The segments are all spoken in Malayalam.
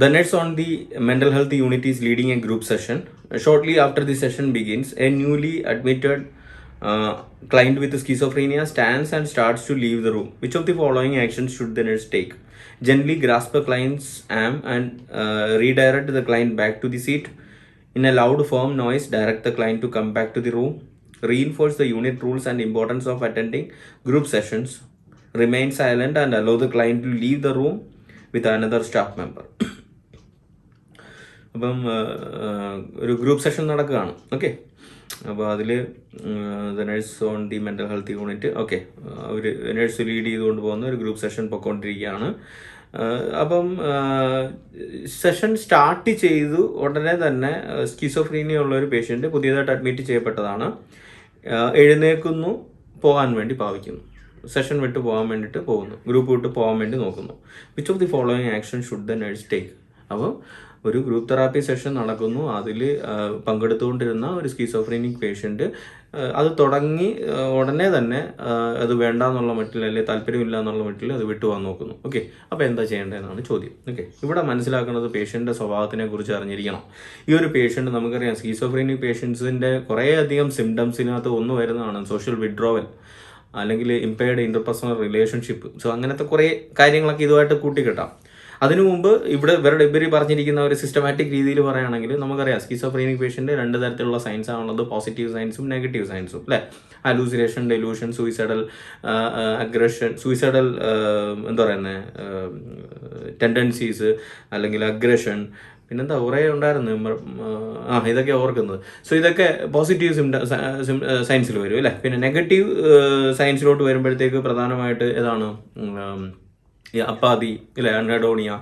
The nurse on the mental health unit is leading a group session. Shortly after the session begins, a newly admitted uh, client with schizophrenia stands and starts to leave the room. Which of the following actions should the nurse take? Gently grasp the client's arm and uh, redirect the client back to the seat. In a loud, firm noise, direct the client to come back to the room. Reinforce the unit rules and importance of attending group sessions. Remain silent and allow the client to leave the room with another staff member. അപ്പം ഒരു ഗ്രൂപ്പ് സെഷൻ നടക്കുകയാണ്. ഓക്കെ അപ്പോൾ അതിൽ the nurse on the mental health unit okay our nurse lead ചെയ്തുകൊണ്ട് പോകുന്ന ഒരു ഗ്രൂപ്പ് സെഷൻ പൊയ്ക്കൊണ്ടിരിക്കുകയാണ് അപ്പം സെഷൻ സ്റ്റാർട്ട് ചെയ്തു ഉടനെ തന്നെ സ്കിസോഫ്രീനിയ ഉള്ള ഒരു പേഷ്യന്റ് പുതിയതായിട്ട് അഡ്മിറ്റ് ചെയ്യപ്പെട്ടതാണ്. എഴുന്നേക്കുന്നു പോകാൻ വേണ്ടി ഭാവിക്കുന്നു. സെഷൻ വിട്ട് പോകാൻ വേണ്ടിയിട്ട് പോകുന്നു. ഗ്രൂപ്പ് വിട്ട് പോകാൻ വേണ്ടി നോക്കുന്നു. Which of the following action should the nurse take അപ്പോൾ ഒരു ഗ്രൂപ്പ് തെറാപ്പി സെഷൻ നടക്കുന്നു. അതിൽ പങ്കെടുത്തുകൊണ്ടിരുന്ന ഒരു സ്കീസോഫ്രീനിക് പേഷ്യന്റ് അത് തുടങ്ങി ഉടനെ തന്നെ അത് വേണ്ട എന്നുള്ള മട്ടിൽ അല്ലെങ്കിൽ താല്പര്യമില്ല എന്നുള്ള മട്ടിൽ അത് വിട്ടു വന്ന് നോക്കുന്നു. ഓക്കെ അപ്പോൾ എന്താ ചെയ്യേണ്ടതെന്നാണ് ചോദ്യം. ഓക്കെ ഇവിടെ മനസ്സിലാക്കുന്നത് പേഷ്യന്റെ സ്വഭാവത്തിനെ കുറിച്ച് അറിഞ്ഞിരിക്കണം. ഈ ഒരു പേഷ്യന്റ് നമുക്കറിയാം സ്കീസോഫ്രീനിക് പേഷ്യൻസിന്റെ കുറേയധികം സിംറ്റംസിനകത്ത് ഒന്ന് വരുന്നതാണ് സോഷ്യൽ വിഡ്രോവൽ അല്ലെങ്കിൽ ഇമ്പയർഡ് ഇന്റർപേഴ്സണൽ റിലേഷൻഷിപ്പ് സോ അങ്ങനത്തെ കുറേ കാര്യങ്ങളൊക്കെ ഇതുമായിട്ട് കൂട്ടിക്കെട്ടാം. അതിനു മുമ്പ് ഇവിടെ ഇവരുടെ ഇവർ പറഞ്ഞിരിക്കുന്ന ഒരു സിസ്റ്റമാറ്റിക് രീതിയിൽ പറയുകയാണെങ്കിൽ നമുക്കറിയാം സ്കിസോഫ്രീനിക് പേഷ്യന്റ് രണ്ട് തരത്തിലുള്ള സയൻസ് ആണുള്ളത്. പോസിറ്റീവ് സയൻസും നെഗറ്റീവ് സയൻസും അല്ലേ? Hallucination delusion suicidal aggression suicidal എന്താ പറയുന്നത് ടെൻഡൻസീസ് അല്ലെങ്കിൽ അഗ്രഷൻ പിന്നെന്താ കുറേ ഉണ്ടായിരുന്നു. ആ ഇതൊക്കെ ഓർക്കുന്നത്. സോ ഇതൊക്കെ പോസിറ്റീവ് സിംറ്റ സയൻസിൽ വരും അല്ലേ? പിന്നെ നെഗറ്റീവ് സയൻസിലോട്ട് വരുമ്പോഴത്തേക്ക് പ്രധാനമായിട്ട് ഏതാണ്? ഉം, ഈ അപ്പാതി ഇല്ലേ anhedonia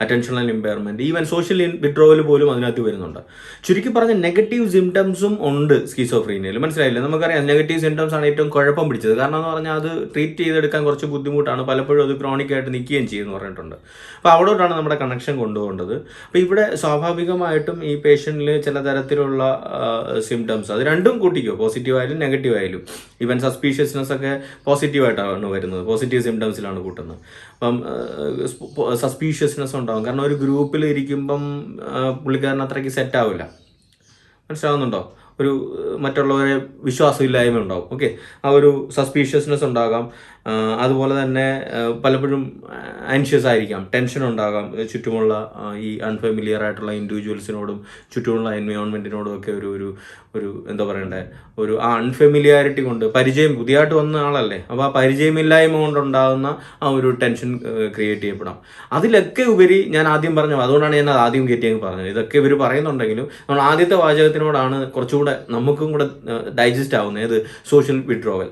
attentional impairment even social withdrawal പോലും അതിനകത്ത് വരുന്നുണ്ട്. ചുരുക്കി പറഞ്ഞ നെഗറ്റീവ് സിംറ്റംസും ഉണ്ട് സ്കീസോഫ്രീനിയയിൽ മനസ്സിലായില്ലേ? നമുക്കറിയാം നെഗറ്റീവ് സിംറ്റംസ് ആണ് ഏറ്റവും കുഴപ്പം പിടിച്ചത്. കാരണം എന്ന് പറഞ്ഞാൽ അത് ട്രീറ്റ് ചെയ്തെടുക്കാൻ കുറച്ച് ബുദ്ധിമുട്ടാണ്. പലപ്പോഴും അത് ക്രോണിക് ആയിട്ട് നിൽക്കുകയും ചെയ്യുമെന്ന് പറഞ്ഞിട്ടുണ്ട്. അപ്പോൾ അവിടോട്ടാണ് നമ്മുടെ കണക്ഷൻ കൊണ്ടുപോകേണ്ടത്. അപ്പോൾ ഇവിടെ സ്വാഭാവികമായിട്ടും ഈ പേഷ്യന്റിൽ ചില തരത്തിലുള്ള സിംറ്റംസ് അത് രണ്ടും കൂട്ടിക്കോ. പോസിറ്റീവ് ആയാലും നെഗറ്റീവ് ആയാലും. ഈവൻ സസ്പീഷ്യസ്നെസ് ഒക്കെ പോസിറ്റീവായിട്ടാണ് വരുന്നത്. പോസിറ്റീവ് സിംറ്റംസിലാണ് കൂട്ടുന്നത്. അപ്പം സസ്പീഷ്യസ്നെസ് ഉണ്ടാകും കാരണം ഒരു ഗ്രൂപ്പിൽ ഇരിക്കുമ്പം പുള്ളിക്കാരൻ അത്രയ്ക്ക് സെറ്റ് ആവില്ല. മനസ്സിലാവുന്നുണ്ടോ? ഒരു മറ്റുള്ളവരെ വിശ്വാസമില്ലായ്മ ഉണ്ടാവും. ഓക്കെ ആ ഒരു സസ്പീഷ്യസ്നെസ് ഉണ്ടാകാം. അതുപോലെ തന്നെ പലപ്പോഴും ആൻഷ്യസ് ആയിരിക്കാം. ടെൻഷൻ ഉണ്ടാകാം. ചുറ്റുമുള്ള ഈ അൺഫെമിലിയർ ആയിട്ടുള്ള ഇൻഡിവിജ്വൽസിനോടും ചുറ്റുമുള്ള എൻവയോൺമെന്റിനോടും ഒക്കെ ഒരു ഒരു ഒരു എന്താ പറയണ്ടേ ഒരു ആ അൺഫെമിലിയാരിറ്റി കൊണ്ട് പരിചയം പുതിയതായിട്ട് വന്ന ആളല്ലേ അപ്പോൾ ആ പരിചയമില്ലായ്മ കൊണ്ടുണ്ടാകുന്ന ആ ഒരു ടെൻഷൻ ക്രിയേറ്റ് ചെയ്യപ്പെടാം. അതിലൊക്കെ ഉപരി ഞാൻ ആദ്യം പറഞ്ഞു അതുകൊണ്ടാണ് ഞാൻ ആദ്യം കയറ്റി അങ്ങ് പറഞ്ഞത്. ഇതൊക്കെ ഇവർ പറയുന്നുണ്ടെങ്കിലും നമ്മൾ ആദ്യത്തെ വാചകത്തിനോടാണ് കുറച്ചുകൂടെ നമുക്കും കൂടെ ഡൈജസ്റ്റ് ആവുന്നത്. ഏത്? സോഷ്യൽ വിഡ്രോവൽ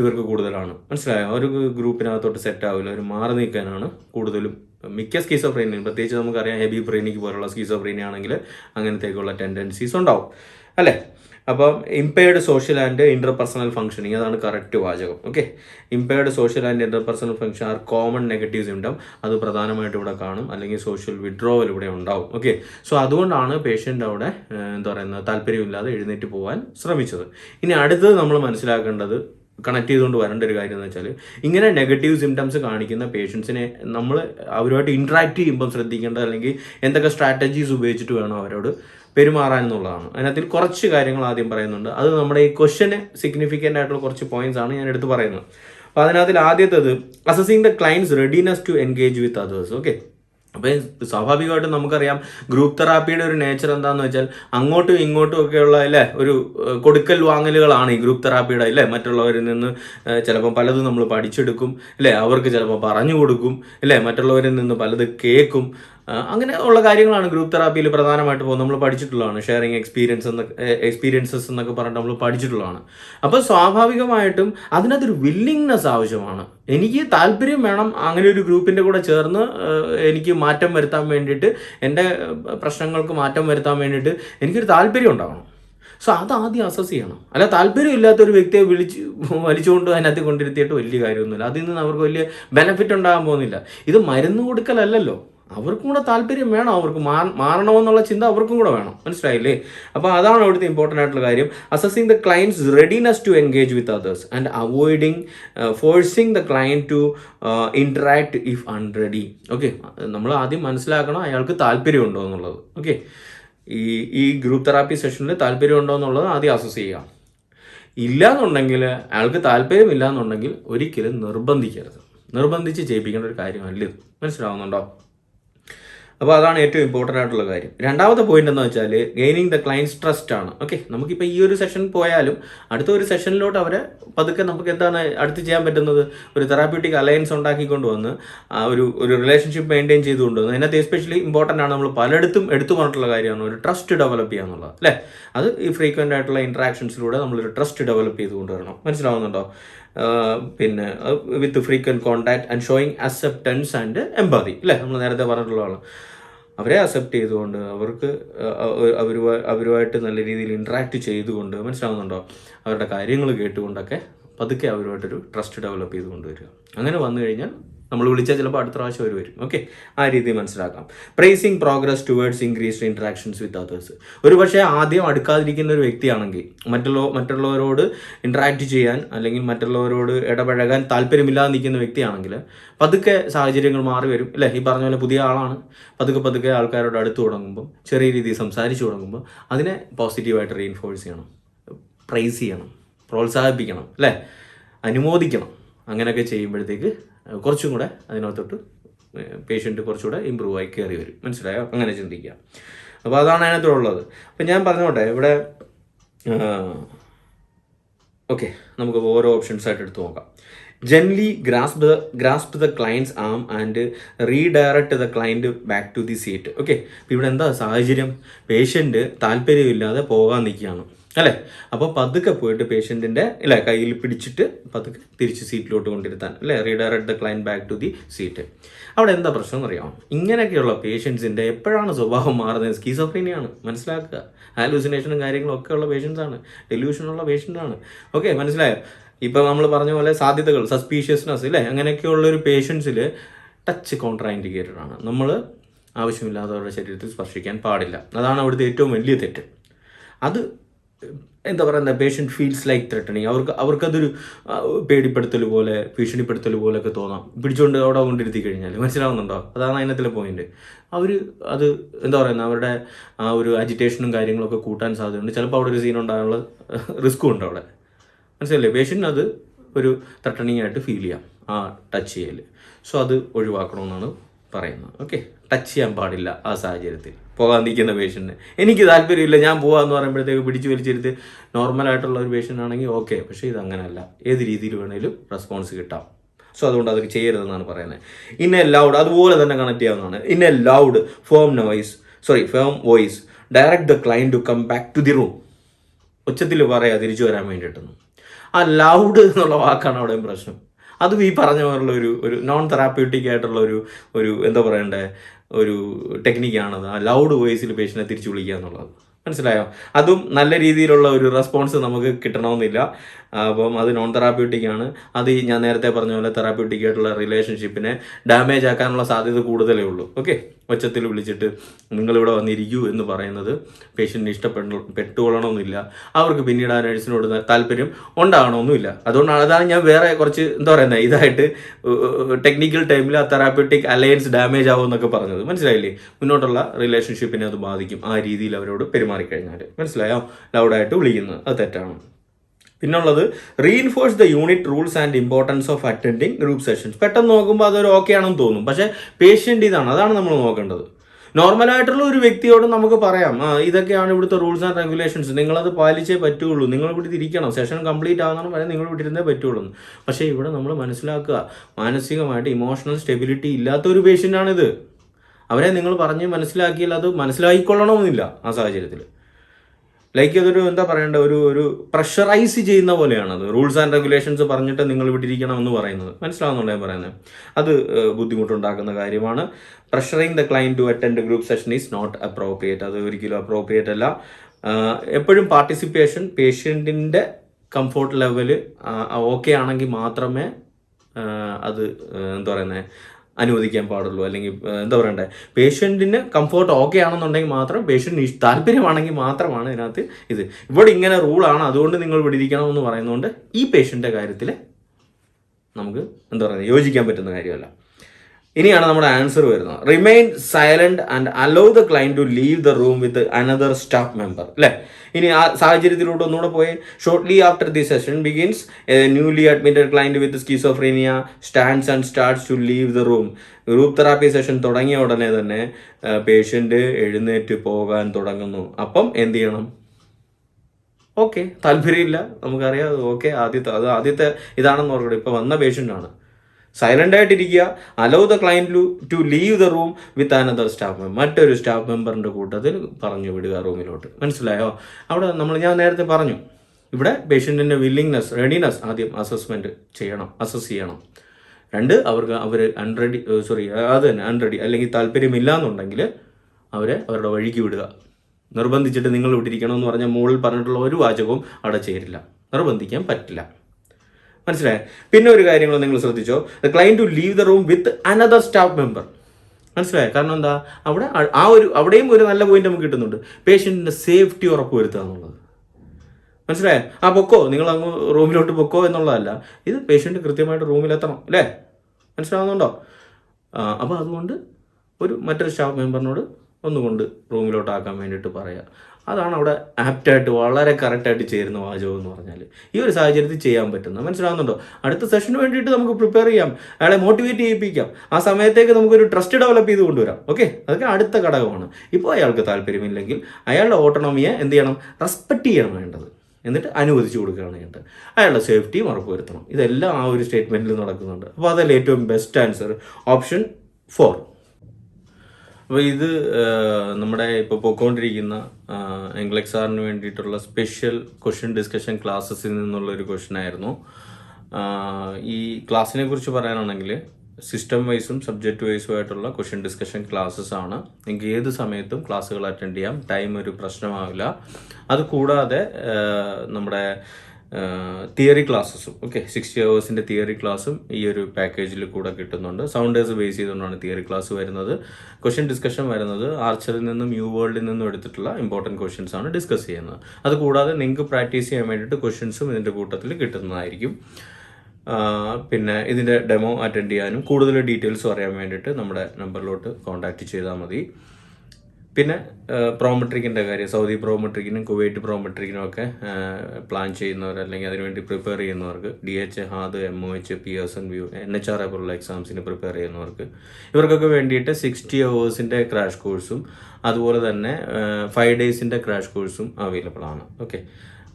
ഇവർക്ക് കൂടുതലാണ്. മനസ്സിലായോ? ഒരു ഗ്രൂപ്പിനകത്തോട്ട് സെറ്റ് ആവില്ല. ഒരു മാറി നിൽക്കാനാണ് കൂടുതലും മിക്ക സ്കീസോഫ്രീനിയും പ്രത്യേകിച്ച് നമുക്കറിയാം ഹെബി ഫ്രീനിക്ക് പോലുള്ള സ്കീസോഫ്രീനി ആണെങ്കിൽ അങ്ങനത്തേക്കുള്ള ടെൻഡൻസീസ് ഉണ്ടാവും. അല്ലേ? അപ്പം impaired social and interpersonal functioning അതാണ് കറക്റ്റ് വാചകം. Okay impaired social and interpersonal function are common negative symptom അത് പ്രധാനമായിട്ട് ഇവിടെ കാണും. അല്ലെങ്കിൽ സോഷ്യൽ വിഡ്രോവൽ ഇവിടെ ഉണ്ടാവും. ഓക്കെ സോ അതുകൊണ്ടാണ് പേഷ്യന്റ് അവിടെ എന്താ പറയുന്നത് താല്പര്യമില്ലാതെ എഴുന്നേറ്റ് പോകാൻ ശ്രമിച്ചത്. ഇനി അടുത്തത് നമ്മൾ മനസ്സിലാക്കേണ്ടത് കണക്ട് ചെയ്തുകൊണ്ട് വരേണ്ട ഒരു കാര്യം എന്ന് വെച്ചാൽ ഇങ്ങനെ നെഗറ്റീവ് സിംറ്റംസ് കാണിക്കുന്ന പേഷ്യൻസിനെ നമ്മൾ അവരുമായിട്ട് ഇൻട്രാക്ട് ചെയ്യുമ്പം ശ്രദ്ധിക്കേണ്ടത് അല്ലെങ്കിൽ എന്തൊക്കെ സ്ട്രാറ്റജീസ് ഉപയോഗിച്ചിട്ട് വേണം അവരോട് പെരുമാറാൻ എന്നുള്ളതാണ്. അതിനകത്തിൽ കുറച്ച് കാര്യങ്ങൾ ആദ്യം പറയുന്നുണ്ട്. അത് നമ്മുടെ ഈ ക്വസ്റ്റ്യന് സിഗ്നിഫിക്കന്റ് ആയിട്ടുള്ള കുറച്ച് പോയിന്റ്സ് ആണ് ഞാൻ എടുത്ത് പറയുന്നത്. അപ്പോൾ അതിനകത്തിൽ ആദ്യത്തേത് assessing the client's readiness to engage with others okay അപ്പം സ്വാഭാവികമായിട്ടും നമുക്കറിയാം ഗ്രൂപ്പ് തെറാപ്പിയുടെ ഒരു നേച്ചർ എന്താണെന്ന് വെച്ചാൽ അങ്ങോട്ടും ഇങ്ങോട്ടും ഒക്കെയുള്ള അല്ലേ ഒരു കൊടുക്കൽ വാങ്ങലുകളാണ് ഈ ഗ്രൂപ്പ് തെറാപ്പിയുടെ അല്ലേ മറ്റുള്ളവരിൽ നിന്ന് ചിലപ്പോൾ പലതും നമ്മൾ പഠിച്ചെടുക്കും അല്ലേ അവർക്ക് ചിലപ്പോൾ പറഞ്ഞു കൊടുക്കും അല്ലേ മറ്റുള്ളവരിൽ നിന്ന് പലത് കേൾക്കും. അങ്ങനെ ഉള്ള കാര്യങ്ങളാണ് ഗ്രൂപ്പ് തെറാപ്പിയിൽ പ്രധാനമായിട്ട് പോകുന്നത്. നമ്മൾ പഠിച്ചിട്ടുള്ളതാണ്. ഷെയറിങ് എക്സ്പീരിയൻസ് എന്ന എക്സ്പീരിയൻസസ് എന്നൊക്കെ പറഞ്ഞിട്ട് നമ്മൾ പഠിച്ചിട്ടുള്ളതാണ്. അപ്പോൾ സ്വാഭാവികമായിട്ടും അതിനകത്തൊരു വില്ലിങ്നെസ് ആവശ്യമാണ്. എനിക്ക് താല്പര്യം വേണം അങ്ങനെ ഒരു ഗ്രൂപ്പിന്റെ കൂടെ ചേർന്ന് എനിക്ക് മാറ്റം വരുത്താൻ വേണ്ടിയിട്ട് എന്റെ പ്രശ്നങ്ങൾക്ക് മാറ്റം വരുത്താൻ വേണ്ടിയിട്ട് എനിക്കൊരു താല്പര്യം ഉണ്ടാവണം. സോ അത് ആദ്യം അസസ് ചെയ്യണം. അല്ല താല്പര്യമില്ലാത്ത ഒരു വ്യക്തിയെ വിളിച്ച് വലിച്ചുകൊണ്ട് അതിനകത്ത് കൊണ്ടിരുത്തിയിട്ട് വലിയ കാര്യമൊന്നുമില്ല. അതിൽ നിന്ന് അവർക്ക് വലിയ ബെനിഫിറ്റ് ഉണ്ടാകാൻ പോകുന്നില്ല. ഇത് മരുന്ന് കൊടുക്കലല്ലല്ലോ. അവർക്കും കൂടെ താല്പര്യം വേണം. അവർക്ക് മാറണമെന്നുള്ള ചിന്ത അവർക്കും കൂടെ വേണം. മനസ്സിലായില്ലേ? അപ്പോൾ അതാണ് അവിടുത്തെ ഇമ്പോർട്ടന്റ് ആയിട്ടുള്ള കാര്യം. Assessing the client's readiness to engage with others and avoiding forcing the client to interact if unready okay നമ്മൾ ആദ്യം മനസ്സിലാക്കണം അയാൾക്ക് താല്പര്യമുണ്ടോ എന്നുള്ളത്. ഓക്കെ ഈ ഈ ഗ്രൂപ്പ് തെറാപ്പി സെഷനിൽ താല്പര്യമുണ്ടോ എന്നുള്ളത് ആദ്യം അസസ് ചെയ്യാം. ഇല്ല എന്നുണ്ടെങ്കിൽ അയാൾക്ക് താല്പര്യമില്ല എന്നുണ്ടെങ്കിൽ ഒരിക്കലും നിർബന്ധിക്കരുത്. നിർബന്ധിച്ച് ചെയ്യിപ്പിക്കേണ്ട ഒരു കാര്യമല്ല ഇത്. മനസ്സിലാവുന്നുണ്ടോ? അപ്പോൾ അതാണ് ഏറ്റവും ഇമ്പോർട്ടന്റ് ആയിട്ടുള്ള കാര്യം. രണ്ടാമത്തെ പോയിന്റ് എന്ന് വെച്ചാൽ ഗെയിനിങ് ദ ക്ലയൻസ് ട്രസ്റ്റ് ആണ്. ഓക്കെ നമുക്കിപ്പോൾ ഈ ഒരു സെഷൻ പോയാലും അടുത്ത ഒരു സെഷനിലോട്ട് അവരെ പതുക്കെ നമുക്ക് എന്താണ് അടുത്ത് ചെയ്യാൻ പറ്റുന്നത്? ഒരു തെറാപ്യൂട്ടിക് അലയൻസ് ഉണ്ടാക്കിക്കൊണ്ട് വന്ന് ആ ഒരു ഒരു റിലേഷൻഷിപ്പ് മെയിന്റെയിൻ ചെയ്തുകൊണ്ട് വന്ന്. അതിനകത്ത് എസ്പെഷ്യലി ഇമ്പോർട്ടന്റ് ആണ് നമ്മൾ പലയിടത്തും എടുത്തു പറഞ്ഞിട്ടുള്ള കാര്യമാണ്. ഒരു ട്രസ്റ്റ് ഡെവലപ്പ് ചെയ്യുക എന്നുള്ളത്. അല്ലേ? അത് ഈ ഫ്രീക്വന്റ് ആയിട്ടുള്ള ഇൻട്രാക്ഷൻസിലൂടെ നമ്മളൊരു ട്രസ്റ്റ് ഡെവലപ്പ് ചെയ്ത് കൊണ്ടുവരണം മനസ്സിലാവുന്നുണ്ടോ? പിന്നെ with frequent contact and showing acceptance and empathy അല്ലേ? നമ്മൾ നേരത്തെ പറഞ്ഞിട്ടുള്ളതാണ്. അവരെ അക്സെപ്റ്റ് ചെയ്തുകൊണ്ട് അവർക്ക് അവരുമായി അവരുമായിട്ട് നല്ല രീതിയിൽ ഇൻട്രാക്ട് ചെയ്തുകൊണ്ട് മനസ്സിലാവുന്നുണ്ടോ? അവരുടെ കാര്യങ്ങൾ കേട്ടുകൊണ്ടൊക്കെ പതുക്കെ അവരുമായിട്ടൊരു ട്രസ്റ്റ് ഡെവലപ്പ് ചെയ്ത് കൊണ്ടുവരിക അങ്ങനെ വന്നു കഴിഞ്ഞാൽ നമ്മൾ വിളിച്ചാൽ ചിലപ്പോൾ അടുത്ത പ്രാവശ്യം അവർ വരും. ഓക്കെ ആ രീതി മനസ്സിലാക്കാം. Praising progress towards increased interactions with others ഒരു പക്ഷേ ആദ്യം അടുക്കാതിരിക്കുന്ന ഒരു വ്യക്തിയാണെങ്കിൽ മറ്റുള്ള മറ്റുള്ളവരോട് ഇൻട്രാക്ട് ചെയ്യാൻ അല്ലെങ്കിൽ മറ്റുള്ളവരോട് ഇടപഴകാൻ താല്പര്യമില്ലാതെ നിൽക്കുന്ന വ്യക്തിയാണെങ്കിൽ പതുക്കെ സാഹചര്യങ്ങൾ മാറി വരും. അല്ലേ? ഈ പറഞ്ഞ പോലെ പുതിയ ആളാണ്. പതുക്കെ പതുക്കെ ആൾക്കാരോട് അടുത്ത് തുടങ്ങുമ്പോൾ ചെറിയ രീതിയിൽ സംസാരിച്ചു തുടങ്ങുമ്പോൾ അതിനെ പോസിറ്റീവായിട്ട് റീഇൻഫോഴ്സ് ചെയ്യണം. പ്രൈസ് ചെയ്യണം. പ്രോത്സാഹിപ്പിക്കണം. അല്ലേ? അനുമോദിക്കണം. അങ്ങനെയൊക്കെ ചെയ്യുമ്പോഴത്തേക്ക് കുറച്ചും കൂടെ അതിനകത്തോട്ട് പേഷ്യന്റ് കുറച്ചുകൂടെ ഇമ്പ്രൂവ് ആയി കയറി വരും. മനസ്സിലായോ? അങ്ങനെ ചിന്തിക്കുക. അപ്പോൾ അതാണ് അതിനകത്തുള്ളത്. അപ്പം ഞാൻ പറഞ്ഞോട്ടെ ഇവിടെ ഓക്കെ നമുക്ക് ഓരോ ഓപ്ഷൻസ് ആയിട്ട് എടുത്ത് നോക്കാം. Gently grasp the grasp the client's arm and redirect the client back to the seat okay ഇവിടെ എന്താ സാഹചര്യം? പേഷ്യന്റ് താല്പര്യമില്ലാതെ പോകാൻ നിൽക്കുകയാണ്. അല്ലേ? അപ്പോൾ പതുക്കെ പോയിട്ട് പേഷ്യന്റിന്റെ അല്ലേ കയ്യിൽ പിടിച്ചിട്ട് പതുക്കെ തിരിച്ച് സീറ്റിലോട്ട് കൊണ്ടിരുത്താൻ അല്ലേ? Redirect the client back to the seat അവിടെ എന്താ പ്രശ്നം അറിയാം ഇങ്ങനെയൊക്കെയുള്ള പേഷ്യൻസിന്റെ എപ്പോഴാണ് സ്വഭാവം മാറുന്നത്? സ്കീസോഫ്രീനിയാണ് മനസ്സിലാക്കുക. ഹാലൂസിനേഷനും കാര്യങ്ങളും ഒക്കെ ഉള്ള പേഷ്യൻസ് ആണ്. ഡെല്യൂഷനുള്ള പേഷ്യന്റ് ആണ്. ഓക്കെ മനസ്സിലായോ? ഇപ്പം നമ്മൾ പറഞ്ഞ പോലെ സാധ്യതകൾ സസ്പീഷ്യസ്നെസ് ഇല്ലേ? അങ്ങനെയൊക്കെയുള്ള ഒരു പേഷ്യൻസിൽ ടച്ച് കോൺട്രാ ഇൻഡിക്കേറ്റഡ് ആണ് നമ്മൾ ആവശ്യമില്ലാത്തവരുടെ ശരീരത്തിൽ സ്പർശിക്കാൻ പാടില്ല. അതാണ് അവിടുത്തെ ഏറ്റവും വലിയ തെറ്റ്. അത് എന്താ പറയുക പേഷ്യന്റ് ഫീൽസ് ലൈക്ക് ത്രെട്ടണിങ് അവർക്ക് അവർക്കതൊരു പേടിപ്പെടുത്തൽ പോലെ ഭീഷണിപ്പെടുത്തൽ പോലെയൊക്കെ തോന്നാം. പിടിച്ചുകൊണ്ട് അവിടെ കൊണ്ടിരുത്തി കഴിഞ്ഞാൽ മനസ്സിലാവുന്നുണ്ടോ? അതാണ് അതിനകത്തിലെ പോയിന്റ് അവർ അത് എന്താ പറയുന്നത് അവരുടെ ആ ഒരു അജിറ്റേഷനും കാര്യങ്ങളൊക്കെ കൂട്ടാൻ സാധ്യതയുണ്ട്. ചിലപ്പോൾ അവിടെ ഒരു സീൻ ഉണ്ടാകാനുള്ള റിസ്ക്കും ഉണ്ട് അവിടെ. മനസ്സിലല്ലേ പേഷ്യന്റ് അത് ഒരു ത്രട്ടണിങ് ആയിട്ട് ഫീൽ ചെയ്യാം ആ ടച്ച് ചെയ്യൽ സോ അത് ഒഴിവാക്കണമെന്നാണ് പറയുന്നത് ഓക്കെ ടച്ച് ചെയ്യാൻ പാടില്ല ആ സാഹചര്യത്തിൽ. പോകാൻ നിൽക്കുന്ന പേഷ്യന്റിന് എനിക്ക് താല്പര്യമില്ല ഞാൻ പോകാമെന്ന് പറയുമ്പോഴത്തേക്ക് പിടിച്ചു വലിച്ചിരുത്ത് നോർമലായിട്ടുള്ള ഒരു പേഷ്യന്റ് ആണെങ്കിൽ ഓക്കെ പക്ഷേ ഇത് അങ്ങനെയല്ല. ഏത് രീതിയിൽ വേണേലും റെസ്പോൺസ് കിട്ടാം. സോ അതുകൊണ്ട് അതൊക്കെ ചെയ്യരുതെന്നാണ് പറയുന്നത്. ഇന്നെ ലൗഡ് അതുപോലെ തന്നെ കണക്ട് ചെയ്യാവുന്നതാണ്. In a loud firm noise sorry firm voice direct the client to come back to the room ഉച്ചത്തിൽ പറയാ തിരിച്ചു വരാൻ വേണ്ടിയിട്ടെന്ന്. ആ ലൗഡ് എന്നുള്ള വാക്കാണ് അവിടെയും പ്രശ്നം. അതും ഈ പറഞ്ഞ പോലുള്ള ഒരു ഒരു നോൺ തെറാപ്യൂട്ടിക് ആയിട്ടുള്ള ഒരു ഒരു എന്താ പറയണ്ടേ ഒരു ടെക്നിക്കാണത് ആ ലൗഡ് വോയിസിൽ പേഷ്യനെ തിരിച്ചു വിളിക്കുക എന്നുള്ളത് മനസ്സിലായോ? അതും നല്ല രീതിയിലുള്ള ഒരു റെസ്പോൺസ് നമുക്ക് കിട്ടണമെന്നില്ല. അപ്പം അത് നോൺ തെറാപ്യൂട്ടിക് ആണ്. അത് ഈ ഞാൻ നേരത്തെ പറഞ്ഞ പോലെ തെറാപ്യൂട്ടിക് ആയിട്ടുള്ള റിലേഷൻഷിപ്പിനെ ഡാമേജ് ആക്കാനുള്ള സാധ്യത കൂടുതലേ ഉള്ളൂ. ഓക്കെ ഒച്ചത്തിൽ വിളിച്ചിട്ട് നിങ്ങളിവിടെ വന്നിരിക്കൂ എന്ന് പറയുന്നത് പേഷ്യന്റിന് ഇഷ്ടപ്പെട്ട പെട്ടുകൊള്ളണമെന്നില്ല അവർക്ക് പിന്നീട് ആ നഴ്സിനോട് താല്പര്യം ഉണ്ടാകണമെന്നില്ല അതുകൊണ്ടാണ് അതാണ് ഞാൻ വേറെ കുറച്ച് എന്താ പറയുന്നത് ഇതായിട്ട് ടെക്നിക്കൽ ടൈമിൽ ആ തെറാപ്യൂട്ടിക് അലയൻസ് ഡാമേജ് ആവും എന്നൊക്കെ പറഞ്ഞത്. മനസ്സിലായില്ലേ? മുന്നോട്ടുള്ള റിലേഷൻഷിപ്പിനെ അത് ബാധിക്കും ആ രീതിയിൽ അവരോട് പെരുമാറിക്കഴിഞ്ഞാൽ മനസ്സിലായോ? ലൗഡായിട്ട് വിളിക്കുന്നത്. അത് തെറ്റാണ്. പിന്നുള്ളത് reinforce the unit rules and importance of attending group sessions പെട്ടെന്ന് നോക്കുമ്പോൾ അതൊരു ഓക്കെ ആണെന്ന് തോന്നും. പക്ഷേ പേഷ്യന്റ് ഇതാണ്. അതാണ് നമ്മൾ നോക്കേണ്ടത്. നോർമലായിട്ടുള്ള ഒരു വ്യക്തിയോട് നമുക്ക് പറയാം ഇതൊക്കെയാണ് ഇവിടുത്തെ റൂൾസ് ആൻഡ് റെഗുലേഷൻസ് നിങ്ങളത് പാലിച്ചേ പറ്റുള്ളൂ. നിങ്ങൾ ഇവിടെ ഇരിക്കണം. സെഷൻ കംപ്ലീറ്റ് ആകുന്നതാണ് വരെ നിങ്ങൾ ഇരുന്നേ പറ്റുള്ളൂ. പക്ഷേ ഇവിടെ നമ്മൾ മനസ്സിലാക്കുക മാനസികമായിട്ട് ഇമോഷണൽ സ്റ്റെബിലിറ്റി ഇല്ലാത്ത ഒരു പേഷ്യന്റാണിത് അവരെ നിങ്ങൾ പറഞ്ഞ് മനസ്സിലാക്കിയാൽ അത് മനസ്സിലാക്കിക്കൊള്ളണമെന്നില്ല ആ സാഹചര്യത്തിൽ. ലൈക്ക് അതൊരു എന്താ പറയേണ്ട ഒരു ഒരു പ്രഷറൈസ് ചെയ്യുന്ന പോലെയാണ് അത്. റൂൾസ് ആൻഡ് റെഗുലേഷൻസ് പറഞ്ഞിട്ട് നിങ്ങൾ വിട്ടിരിക്കണം എന്ന് പറയുന്നത്. മനസ്സിലാവുന്നുണ്ടോ ഞാൻ പറയുന്നത്? അത് ബുദ്ധിമുട്ടുണ്ടാക്കുന്ന കാര്യമാണ്. Pressuring the client to attend group session is not appropriate അത് ഒരിക്കലും അപ്രോപ്രിയേറ്റ് അല്ല. എപ്പോഴും പാർട്ടിസിപ്പേഷൻ പേഷ്യന്റിന്റെ കംഫോർട്ട് ലെവൽ ഓക്കെ ആണെങ്കിൽ മാത്രമേ അത് എന്താ പറയുന്നത് അനുവദിക്കാൻ പാടുള്ളൂ. അല്ലെങ്കിൽ എന്താ പറയണ്ടേ? പേഷ്യന്റിന് കംഫോർട്ട് ഓക്കെ ആണെന്നുണ്ടെങ്കിൽ മാത്രം പേഷ്യന്റിന് താല്പര്യമാണെങ്കിൽ മാത്രമാണ് ഇതിനകത്ത് ഇത്. ഇവിടെ ഇങ്ങനെ റൂളാണ് അതുകൊണ്ട് നിങ്ങൾ ഇവിടെ ഇരിക്കണമെന്ന് പറയുന്നതുകൊണ്ട് ഈ പേഷ്യന്റെ കാര്യത്തിൽ നമുക്ക് എന്താ പറയുക യോജിക്കാൻ പറ്റുന്ന കാര്യമല്ല. ഇനിയാണ് നമ്മുടെ ആൻസർ വരുന്നത്. Remain silent and allow the client to leave the room with another staff member അല്ലേ ഇനി ആ സാഹചര്യത്തിലൂടെ ഒന്നുകൂടെ പോയി. Shortly after the session begins newly admitted client with schizophrenia stands and starts to leave the room group therapy session തുടങ്ങിയ ഉടനെ തന്നെ പേഷ്യന്റ് എഴുന്നേറ്റ് പോകാൻ തുടങ്ങുന്നു. അപ്പം എന്ത് ചെയ്യണം? ഓക്കെ താല്പര്യമില്ല. നമുക്കറിയാം. ഓക്കെ ആദ്യത്തെ അത് ആദ്യത്തെ ഇതാണെന്ന് ഓർക്കട്ടെ ഇപ്പോൾ വന്ന പേഷ്യന്റ് ആണ്. സൈലന്റ് ആയിട്ടിരിക്കുക. Allow the client to leave the room with another staff member മറ്റൊരു സ്റ്റാഫ് മെമ്പറിന്റെ കൂട്ടത്തിൽ പറഞ്ഞു വിടുക റൂമിലോട്ട്. മനസ്സിലായോ? അവിടെ നമ്മൾ ഞാൻ നേരത്തെ പറഞ്ഞു. ഇവിടെ പേഷ്യന്റിന്റെ വില്ലിങ്നെസ് റെഡിനെസ് ആദ്യം അസസ്മെന്റ് ചെയ്യണം അസസ് ചെയ്യണം. രണ്ട് അവർക്ക് അവർ അൺറെഡി സോറി അത് തന്നെ അൺറെഡി അല്ലെങ്കിൽ താല്പര്യമില്ല എന്നുണ്ടെങ്കിൽ അവരെ അവരുടെ വഴിക്ക് വിടുക. നിർബന്ധിച്ചിട്ട് നിങ്ങൾ ഇവിടെ ഇരിക്കണം എന്ന് പറഞ്ഞാൽ മുകളിൽ പറഞ്ഞിട്ടുള്ള ഒരു വാചകവും അവിടെ ചേരില്ല. നിർബന്ധിക്കാൻ പറ്റില്ല. മനസ്സിലായോ? പിന്നെ ഒരു കാര്യങ്ങൾ നിങ്ങൾ ശ്രദ്ധിച്ചോ. The client to leave the room with another staff member മനസ്സിലായോ? കാരണം എന്താ? അവിടെ ആ- ഒരു അവിടെയും ഒരു നല്ല പോയിന്റ് നമുക്ക് കിട്ടുന്നുണ്ട്. പേഷ്യന്റിന്റെ സേഫ്റ്റി ഉറപ്പ് വരുത്തുക എന്നുള്ളത് മനസ്സിലായോ? ആ പൊക്കോ. നിങ്ങൾ അങ്ങ് റൂമിലോട്ട് പൊക്കോ എന്നുള്ളതല്ല. ഇത് പേഷ്യന്റ് കൃത്യമായിട്ട് റൂമിലെത്തണം അല്ലേ? മനസ്സിലാവുന്നുണ്ടോ? അപ്പോൾ അതുകൊണ്ട് ഒരു മറ്റൊരു സ്റ്റാഫ് മെമ്പറിനോട് ഒന്നുകൊണ്ട് റൂമിലോട്ടാക്കാൻ വേണ്ടിയിട്ട് പറയുക അതാണ് അവിടെ ആപ്റ്റായിട്ട് വളരെ കറക്റ്റായിട്ട് ചേരുന്ന വാചകം എന്ന് പറഞ്ഞാൽ ഈ ഒരു സാഹചര്യത്തിൽ ചെയ്യാൻ പറ്റുന്നത്. മനസ്സിലാവുന്നുണ്ടോ? അടുത്ത സെഷന് വേണ്ടിയിട്ട് നമുക്ക് പ്രിപ്പയർ ചെയ്യാം. അയാളെ മോട്ടിവേറ്റ് ചെയ്യിപ്പിക്കാം. ആ സമയത്തേക്ക് നമുക്കൊരു ട്രസ്റ്റ് ഡെവലപ്പ് ചെയ്ത് കൊണ്ടുവരാം. ഓക്കെ അതൊക്കെ അടുത്ത ഘടകമാണ്. ഇപ്പോൾ അയാൾക്ക് താല്പര്യമില്ലെങ്കിൽ അയാളുടെ ഓട്ടോണമിയെ എന്ത് ചെയ്യണം? റെസ്പെക്റ്റ് ചെയ്യണം വേണ്ടത്. എന്നിട്ട് അനുവദിച്ചു കൊടുക്കുകയാണ് ചെയ്യേണ്ടത്. അയാളുടെ സേഫ്റ്റിയും ഉറപ്പുവരുത്തണം. ഇതെല്ലാം ആ ഒരു സ്റ്റേറ്റ്മെന്റിൽ നടക്കുന്നുണ്ട്. അപ്പോൾ അതല്ല ഏറ്റവും ബെസ്റ്റ് ആൻസർ ഓപ്ഷൻ ഫോർ അപ്പോൾ ഇത് നമ്മുടെ ഇപ്പോൾ പോയിക്കൊണ്ടിരിക്കുന്ന എംഗ്ലക് സാറിന് വേണ്ടിയിട്ടുള്ള സ്പെഷ്യൽ ക്വസ്റ്റ്യൻ ഡിസ്കഷൻ ക്ലാസ്സസിൽ നിന്നുള്ള ഒരു ക്വസ്റ്റ്യൻ ആയിരുന്നു. ഈ ക്ലാസ്സിനെ കുറിച്ച് പറയാനാണെങ്കിൽ സിസ്റ്റം വൈസും സബ്ജക്റ്റ് വൈസും ആയിട്ടുള്ള ക്വസ്റ്റ്യൻ ഡിസ്കഷൻ ക്ലാസ്സസ് ആണ്. നിങ്ങൾക്ക് ഏത് സമയത്തും ക്ലാസ്സുകൾ അറ്റൻഡ് ചെയ്യാം. ടൈം ഒരു പ്രശ്നമാവില്ല. അത് കൂടാതെ നമ്മുടെ തിയറി ക്ലാസ്സസും ഓക്കെ സിക്സ്റ്റി അവേഴ്സിന്റെ തിയറി ക്ലാസ്സും ഈ ഒരു പാക്കേജിൽ കൂടെ കിട്ടുന്നുണ്ട്. സൗണ്ടേഴ്സ് ബേസ് ചെയ്തുകൊണ്ടാണ് തിയറി ക്ലാസ് വരുന്നത്. ക്വസ്റ്റ്യൻ ഡിസ്കഷൻ വരുന്നത് ആർച്ചറിൽ നിന്നും യു വേൾഡിൽ നിന്നും എടുത്തിട്ടുള്ള ഇമ്പോർട്ടന്റ് ക്വസ്റ്റ്യൻസ് ആണ് ഡിസ്കസ് ചെയ്യുന്നത്. അതുകൂടാതെ നിങ്ങൾക്ക് പ്രാക്ടീസ് ചെയ്യാൻ വേണ്ടിയിട്ട് ക്വസ്റ്റ്യൻസും ഇതിന്റെ കൂട്ടത്തിൽ കിട്ടുന്നതായിരിക്കും. പിന്നെ ഇതിന്റെ ഡെമോ അറ്റൻഡ് ചെയ്യാനും കൂടുതൽ ഡീറ്റെയിൽസും അറിയാൻ വേണ്ടിയിട്ട് നമ്മുടെ നമ്പറിലോട്ട് കോൺടാക്റ്റ് ചെയ്താൽ മതി. പിന്നെ പ്രോമെട്രിക്കിന്റെ കാര്യം. സൗദി പ്രോമെട്രിക്കിനും കുവൈറ്റ് പ്രോമെട്രിക്കിനും ഒക്കെ പ്ലാൻ ചെയ്യുന്നവർ അല്ലെങ്കിൽ അതിനുവേണ്ടി പ്രിപ്പയർ ചെയ്യുന്നവർക്ക് D H HAAD M O H P S N view N H R A പോലുള്ള എക്സാംസിന് പ്രിപ്പയർ ചെയ്യുന്നവർക്ക് ഇവർക്കൊക്കെ വേണ്ടിയിട്ട് സിക്സ്റ്റി അവേഴ്സിന്റെ ക്രാഷ് കോഴ്സും അതുപോലെ തന്നെ ഫൈവ് ഡേയ്സിന്റെ ക്രാഷ് കോഴ്സും അവൈലബിൾ ആണ്. ഓക്കെ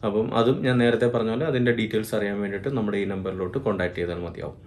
അപ്പം അതും ഞാൻ നേരത്തെ പറഞ്ഞ പോലെ അതിന്റെ ഡീറ്റെയിൽസ് അറിയാൻ വേണ്ടിയിട്ട് നമ്മുടെ ഈ നമ്പറിലോട്ട് കോൺടാക്ട് ചെയ്താൽ മതിയാവും.